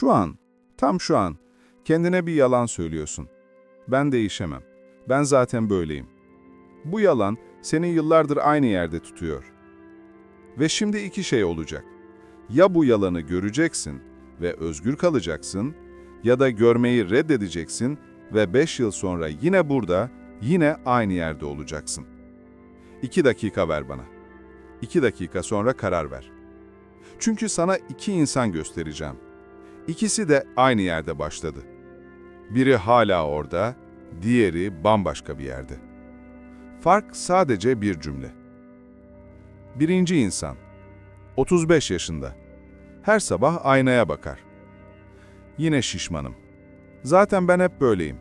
Şu an, tam şu an kendine bir yalan söylüyorsun. Ben değişemem. Ben zaten böyleyim. Bu yalan seni yıllardır aynı yerde tutuyor. Ve şimdi iki şey olacak. Ya bu yalanı göreceksin ve özgür kalacaksın ya da görmeyi reddedeceksin ve beş yıl sonra yine burada, yine aynı yerde olacaksın. İki dakika ver bana. İki dakika sonra karar ver. Çünkü sana iki insan göstereceğim. İkisi de aynı yerde başladı. Biri hala orada, diğeri bambaşka bir yerde. Fark sadece bir cümle. Birinci insan. 35 yaşında. Her sabah aynaya bakar. Yine şişmanım. Zaten ben hep böyleyim.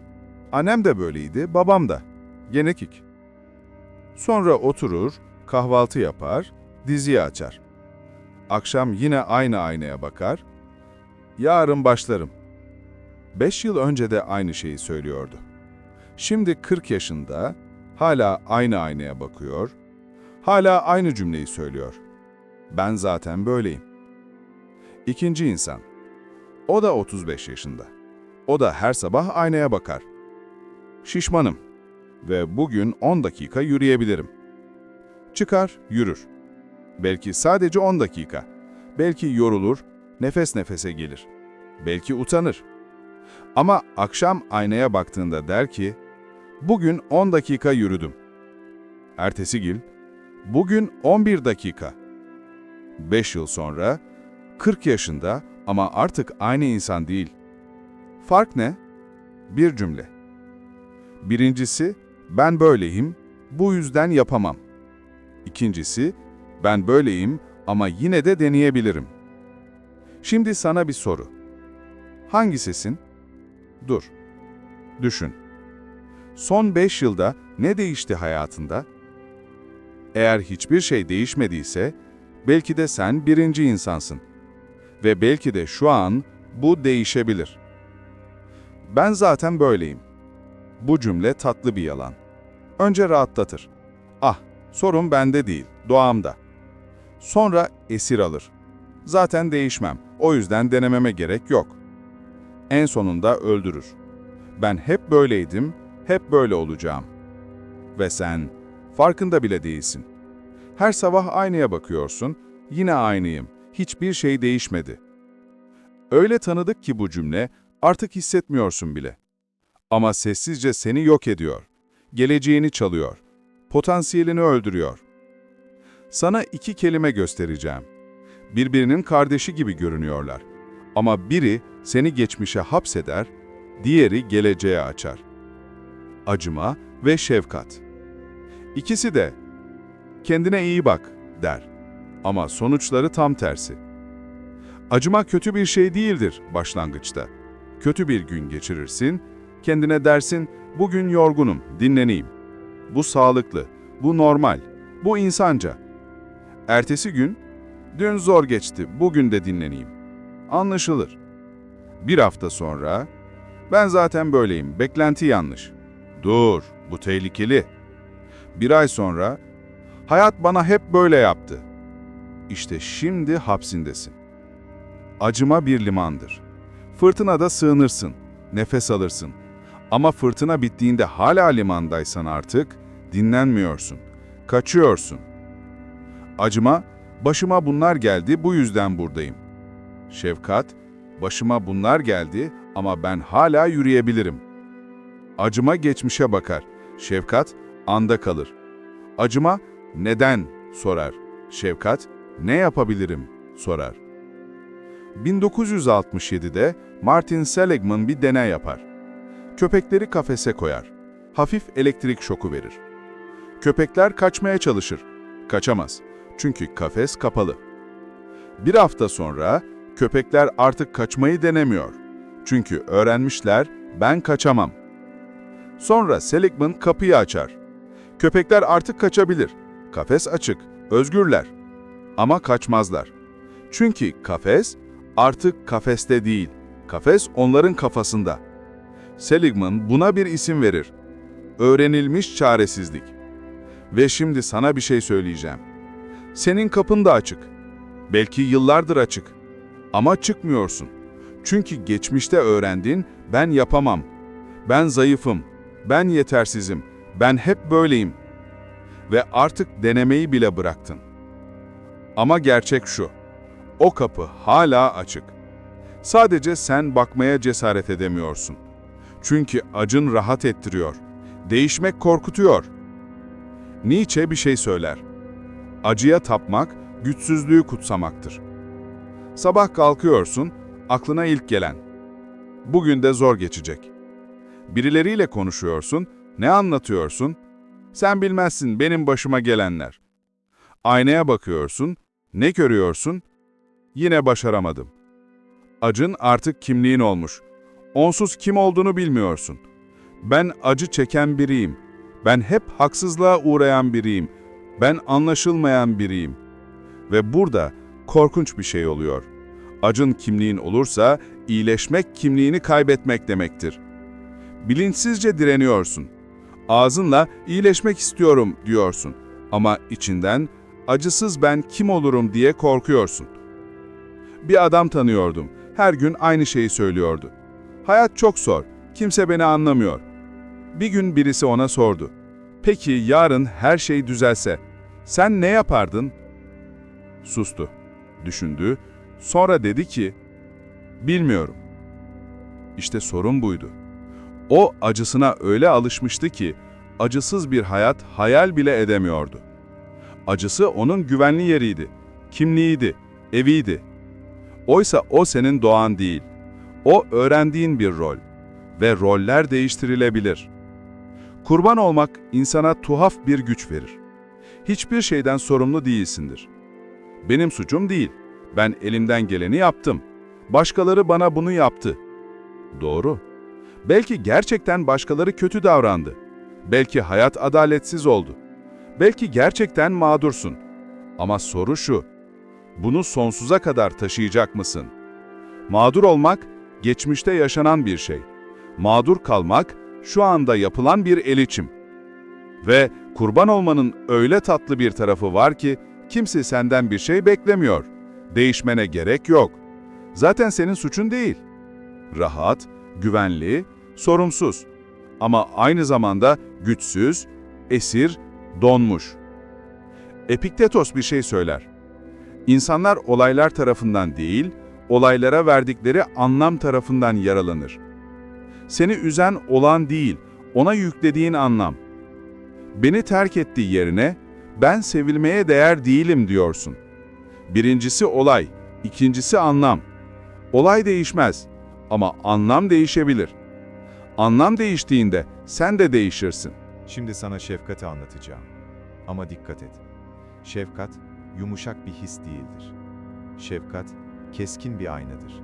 Annem de böyleydi, babam da. Genekik. Sonra oturur, kahvaltı yapar, diziyi açar. Akşam yine aynı aynaya bakar. Yarın başlarım. Beş yıl önce de aynı şeyi söylüyordu. Şimdi 40 yaşında, hala aynı aynaya bakıyor, hala aynı cümleyi söylüyor. Ben zaten böyleyim. İkinci insan. O da 35 yaşında. O da her sabah aynaya bakar. Şişmanım ve bugün 10 dakika yürüyebilirim. Çıkar, yürür. Belki sadece 10 dakika. Belki yorulur, nefes nefese gelir. Belki utanır. Ama akşam aynaya baktığında der ki, bugün 10 dakika yürüdüm. Ertesi gün, bugün 11 dakika. 5 yıl sonra, 40 yaşında ama artık aynı insan değil. Fark ne? Bir cümle. Birincisi, ben böyleyim, bu yüzden yapamam. İkincisi, ben böyleyim ama yine de deneyebilirim. Şimdi sana bir soru. Hangisisin? Dur. Düşün. Son beş yılda ne değişti hayatında? Eğer hiçbir şey değişmediyse, belki de sen birinci insansın. Ve belki de şu an bu değişebilir. Ben zaten böyleyim. Bu cümle tatlı bir yalan. Önce rahatlatır. Ah, sorun bende değil, doğamda. Sonra esir alır. Zaten değişmem, o yüzden denememe gerek yok. En sonunda öldürür. Ben hep böyleydim, hep böyle olacağım. Ve sen farkında bile değilsin. Her sabah aynaya bakıyorsun, yine aynıyım, hiçbir şey değişmedi. Öyle tanıdık ki bu cümle, artık hissetmiyorsun bile. Ama sessizce seni yok ediyor. Geleceğini çalıyor. Potansiyelini öldürüyor. Sana iki kelime göstereceğim. Birbirinin kardeşi gibi görünüyorlar. Ama biri seni geçmişe hapseder, diğeri geleceğe açar. Acıma ve şefkat. İkisi de kendine iyi bak der. Ama sonuçları tam tersi. Acıma kötü bir şey değildir başlangıçta. Kötü bir gün geçirirsin, kendine dersin, bugün yorgunum, dinleneyim. Bu sağlıklı, bu normal, bu insanca. Ertesi gün, dün zor geçti, bugün de dinleneyim. Anlaşılır. Bir hafta sonra, ben zaten böyleyim, beklenti yanlış. Dur, bu tehlikeli. Bir ay sonra, hayat bana hep böyle yaptı. İşte şimdi hapsindesin. Acıma bir limandır. Fırtınada sığınırsın, nefes alırsın. Ama fırtına bittiğinde hala limandaysan artık dinlenmiyorsun, kaçıyorsun. Acıma, başıma bunlar geldi bu yüzden buradayım. Şefkat, başıma bunlar geldi ama ben hala yürüyebilirim. Acıma geçmişe bakar, şefkat anda kalır. Acıma neden sorar, şefkat ne yapabilirim sorar. 1967'de Martin Seligman bir deney yapar. Köpekleri kafese koyar. Hafif elektrik şoku verir. Köpekler kaçmaya çalışır. Kaçamaz. Çünkü kafes kapalı. Bir hafta sonra köpekler artık kaçmayı denemiyor. Çünkü öğrenmişler ben kaçamam. Sonra Seligman kapıyı açar. Köpekler artık kaçabilir. Kafes açık, özgürler. Ama kaçmazlar. Çünkü kafes artık kafeste değil. Kafes onların kafasında. Seligman buna bir isim verir. Öğrenilmiş çaresizlik. Ve şimdi sana bir şey söyleyeceğim. Senin kapın da açık. Belki yıllardır açık. Ama çıkmıyorsun. Çünkü geçmişte öğrendin, ben yapamam. Ben zayıfım. Ben yetersizim. Ben hep böyleyim. Ve artık denemeyi bile bıraktın. Ama gerçek şu. O kapı hala açık. Sadece sen bakmaya cesaret edemiyorsun. Çünkü acın rahat ettiriyor. Değişmek korkutuyor. Nietzsche bir şey söyler. Acıya tapmak, güçsüzlüğü kutsamaktır. Sabah kalkıyorsun, aklına ilk gelen. Bugün de zor geçecek. Birileriyle konuşuyorsun, ne anlatıyorsun? Sen bilmezsin benim başıma gelenler. Aynaya bakıyorsun, ne görüyorsun? Yine başaramadım. Acın artık kimliğin olmuş. Onsuz kim olduğunu bilmiyorsun. Ben acı çeken biriyim. Ben hep haksızlığa uğrayan biriyim. Ben anlaşılmayan biriyim. Ve burada korkunç bir şey oluyor. Acın kimliğin olursa iyileşmek kimliğini kaybetmek demektir. Bilinçsizce direniyorsun. Ağzınla iyileşmek istiyorum diyorsun ama içinden acısız ben kim olurum diye korkuyorsun. Bir adam tanıyordum. Her gün aynı şeyi söylüyordu. Hayat çok zor. Kimse beni anlamıyor. Bir gün birisi ona sordu. Peki yarın her şey düzelse sen ne yapardın? Sustu. Düşündü. Sonra dedi ki, bilmiyorum. İşte sorun buydu. O acısına öyle alışmıştı ki acısız bir hayat hayal bile edemiyordu. Acısı onun güvenli yeriydi, kimliğiydi, eviydi. Oysa o senin doğan değil. O öğrendiğin bir rol ve roller değiştirilebilir. Kurban olmak insana tuhaf bir güç verir. Hiçbir şeyden sorumlu değilsindir. Benim suçum değil. Ben elimden geleni yaptım. Başkaları bana bunu yaptı. Doğru. Belki gerçekten başkaları kötü davrandı. Belki hayat adaletsiz oldu. Belki gerçekten mağdursun. Ama soru şu, bunu sonsuza kadar taşıyacak mısın? Mağdur olmak, geçmişte yaşanan bir şey. Mağdur kalmak, şu anda yapılan bir el içim. Ve kurban olmanın öyle tatlı bir tarafı var ki, kimse senden bir şey beklemiyor. Değişmene gerek yok. Zaten senin suçun değil. Rahat, güvenli, sorumsuz. Ama aynı zamanda güçsüz, esir, donmuş. Epiktetos bir şey söyler. İnsanlar olaylar tarafından değil, olaylara verdikleri anlam tarafından yaralanır. Seni üzen olan değil, ona yüklediğin anlam. Beni terk ettiği yerine, ben sevilmeye değer değilim diyorsun. Birincisi olay, ikincisi anlam. Olay değişmez ama anlam değişebilir. Anlam değiştiğinde sen de değişirsin. Şimdi sana şefkati anlatacağım. Ama dikkat et. Şefkat, yumuşak bir his değildir. Şefkat, keskin bir aynadır.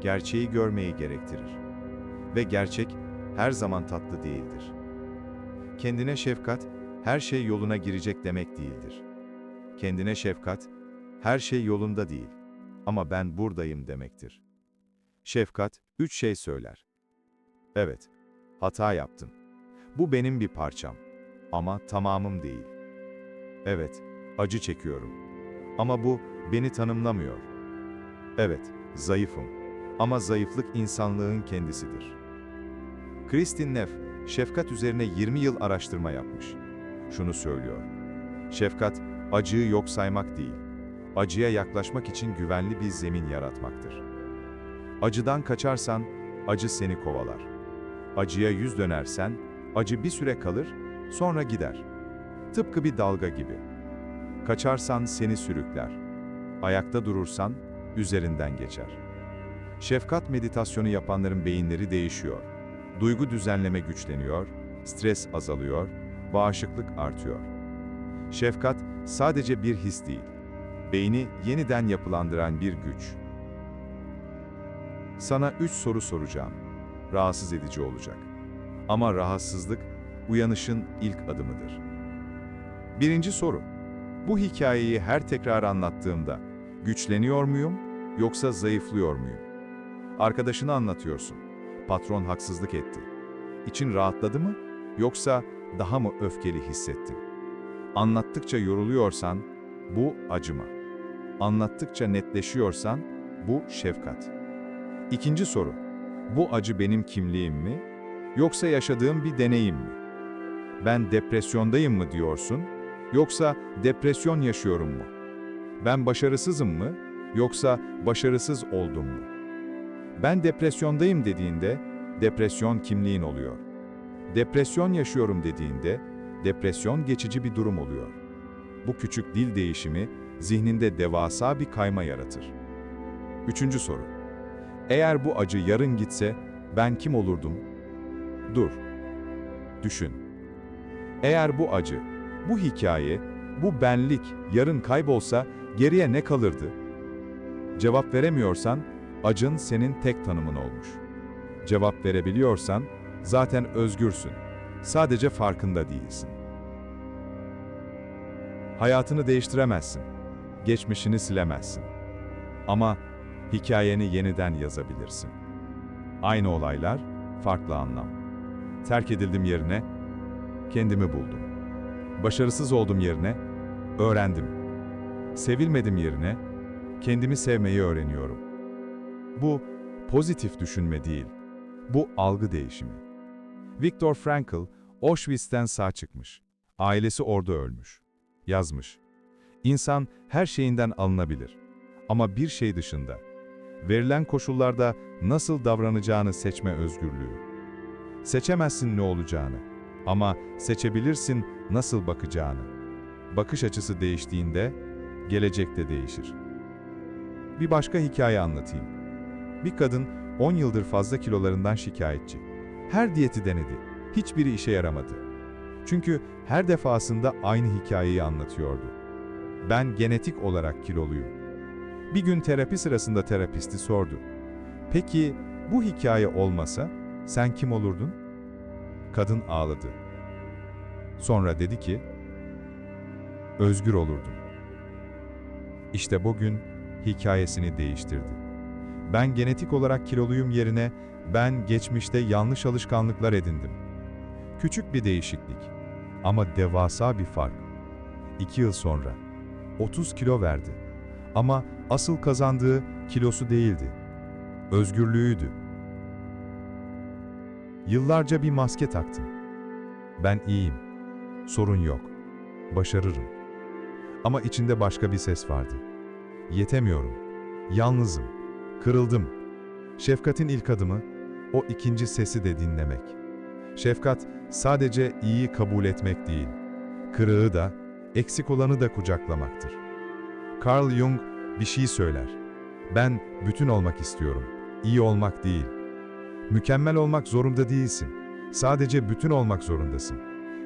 Gerçeği görmeyi gerektirir. Ve gerçek, her zaman tatlı değildir. Kendine şefkat, her şey yoluna girecek demek değildir. Kendine şefkat, her şey yolunda değil ama ben buradayım demektir. Şefkat, üç şey söyler. Evet, hata yaptım. Bu benim bir parçam ama tamamım değil. Evet, acı çekiyorum. Ama bu beni tanımlamıyor. Evet, zayıfım. Ama zayıflık insanlığın kendisidir. Kristin Neff, şefkat üzerine 20 yıl araştırma yapmış. Şunu söylüyor. Şefkat, acıyı yok saymak değil, acıya yaklaşmak için güvenli bir zemin yaratmaktır. Acıdan kaçarsan, acı seni kovalar. Acıya yüz dönersen, acı bir süre kalır, sonra gider. Tıpkı bir dalga gibi. Kaçarsan seni sürükler. Ayakta durursan, üzerinden geçer. Şefkat meditasyonu yapanların beyinleri değişiyor. Duygu düzenleme güçleniyor, stres azalıyor, bağışıklık artıyor. Şefkat sadece bir his değil, beyni yeniden yapılandıran bir güç. Sana üç soru soracağım. Rahatsız edici olacak. Ama rahatsızlık, uyanışın ilk adımıdır. Birinci soru. Bu hikayeyi her tekrar anlattığımda güçleniyor muyum yoksa zayıflıyor muyum? Arkadaşını anlatıyorsun. Patron haksızlık etti. İçin rahatladı mı yoksa daha mı öfkeli hissettin? Anlattıkça yoruluyorsan bu acıma. Anlattıkça netleşiyorsan bu şefkat. İkinci soru. Bu acı benim kimliğim mi? Yoksa yaşadığım bir deneyim mi? Ben depresyondayım mı diyorsun? Yoksa depresyon yaşıyorum mu? Ben başarısızım mı? Yoksa başarısız oldum mu? Ben depresyondayım dediğinde depresyon kimliğin oluyor. Depresyon yaşıyorum dediğinde depresyon geçici bir durum oluyor. Bu küçük dil değişimi zihninde devasa bir kayma yaratır. Üçüncü soru. Eğer bu acı yarın gitse ben kim olurdum? Dur. Düşün. Eğer bu acı, bu hikaye, bu benlik yarın kaybolsa geriye ne kalırdı? Cevap veremiyorsan acın senin tek tanımın olmuş. Cevap verebiliyorsan zaten özgürsün. Sadece farkında değilsin. Hayatını değiştiremezsin. Geçmişini silemezsin. Ama hikayeni yeniden yazabilirsin. Aynı olaylar, farklı anlam. Terk edildim yerine kendimi buldum. Başarısız oldum yerine öğrendim. Sevilmedim yerine kendimi sevmeyi öğreniyorum. Bu pozitif düşünme değil. Bu algı değişimi. Viktor Frankl Auschwitz'ten sağ çıkmış. Ailesi orada ölmüş. Yazmış. İnsan her şeyinden alınabilir. Ama bir şey dışında. Verilen koşullarda nasıl davranacağını seçme özgürlüğü. Seçemezsin ne olacağını. Ama seçebilirsin nasıl bakacağını. Bakış açısı değiştiğinde, gelecek de değişir. Bir başka hikaye anlatayım. Bir kadın 10 yıldır fazla kilolarından şikayetçi. Her diyeti denedi. Hiçbiri işe yaramadı. Çünkü her defasında aynı hikayeyi anlatıyordu. Ben genetik olarak kiloluyum. Bir gün terapi sırasında terapisti sordu. Peki bu hikaye olmasa sen kim olurdun? Kadın ağladı. Sonra dedi ki, özgür olurdum. İşte bugün hikayesini değiştirdi. Ben genetik olarak kiloluyum yerine ben geçmişte yanlış alışkanlıklar edindim. Küçük bir değişiklik ama devasa bir fark. İki yıl sonra 30 kilo verdi. Ama asıl kazandığı kilosu değildi. Özgürlüğüydü. Yıllarca bir maske taktım. Ben iyiyim. Sorun yok. Başarırım. Ama içinde başka bir ses vardı. Yetemiyorum. Yalnızım. Kırıldım. Şefkatin ilk adımı, o ikinci sesi de dinlemek. Şefkat sadece iyiyi kabul etmek değil, kırığı da, eksik olanı da kucaklamaktır. Carl Jung bir şey söyler. Ben bütün olmak istiyorum, iyi olmak değil. Mükemmel olmak zorunda değilsin. Sadece bütün olmak zorundasın.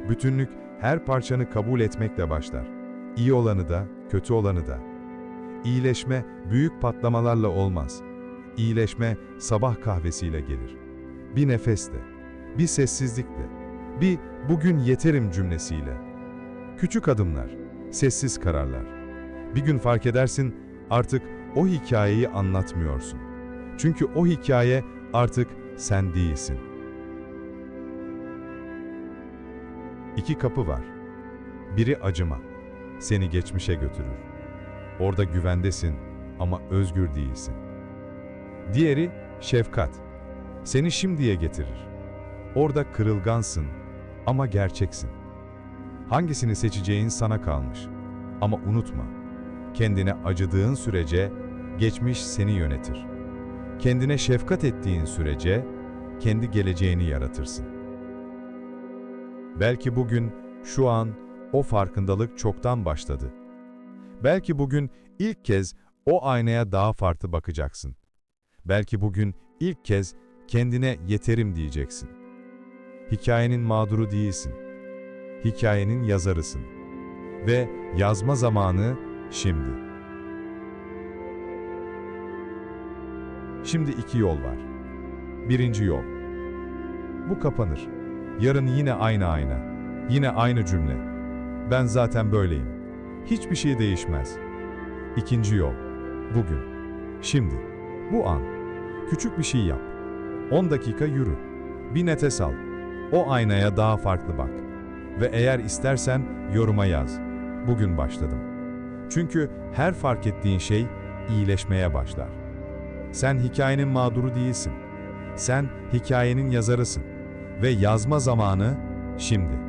Bütünlük her parçanı kabul etmekle başlar. İyi olanı da, kötü olanı da. İyileşme büyük patlamalarla olmaz. İyileşme sabah kahvesiyle gelir. Bir nefeste, bir sessizlikle, bir bugün yeterim cümlesiyle. Küçük adımlar, sessiz kararlar. Bir gün fark edersin artık o hikayeyi anlatmıyorsun. Çünkü o hikaye artık sen değilsin. İki kapı var. Biri acıma, seni geçmişe götürür. Orada güvendesin ama özgür değilsin. Diğeri şefkat, seni şimdiye getirir. Orada kırılgansın ama gerçeksin. Hangisini seçeceğin sana kalmış. Ama unutma, kendine acıdığın sürece geçmiş seni yönetir. Kendine şefkat ettiğin sürece kendi geleceğini yaratırsın. Belki bugün, şu an o farkındalık çoktan başladı. Belki bugün ilk kez o aynaya daha farklı bakacaksın. Belki bugün ilk kez kendine yeterim diyeceksin. Hikayenin mağduru değilsin. Hikayenin yazarısın. Ve yazma zamanı şimdi. Şimdi iki yol var. Birinci yol. Bu kapanır. Yarın yine aynı ayna. Yine aynı cümle. Ben zaten böyleyim. Hiçbir şey değişmez. İkinci yol. Bugün. Şimdi. Bu an. Küçük bir şey yap. 10 dakika yürü. Bir nefes al. O aynaya daha farklı bak. Ve eğer istersen yoruma yaz. Bugün başladım. Çünkü her fark ettiğin şey iyileşmeye başlar. Sen hikayenin mağduru değilsin. Sen hikayenin yazarısın. Ve yazma zamanı şimdi.